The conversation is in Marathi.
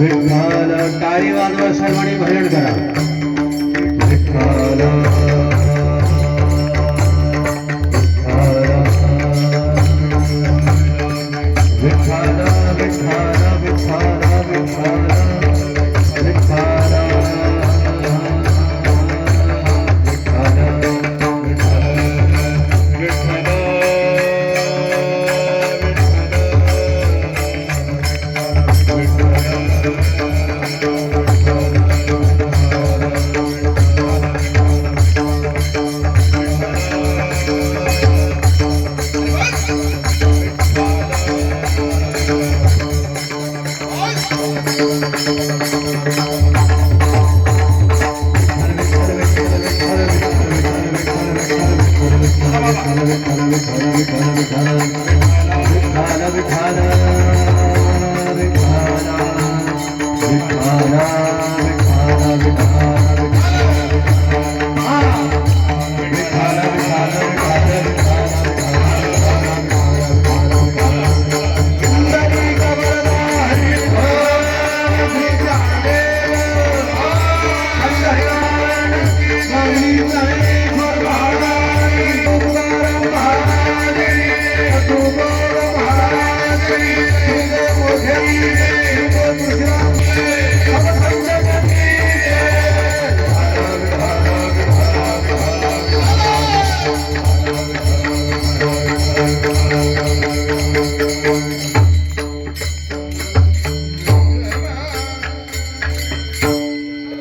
विठ्ठल टाळी वाजवा सर्वांनी भजन करा Vitthal Hare Hare Hare Hare 你对我肯。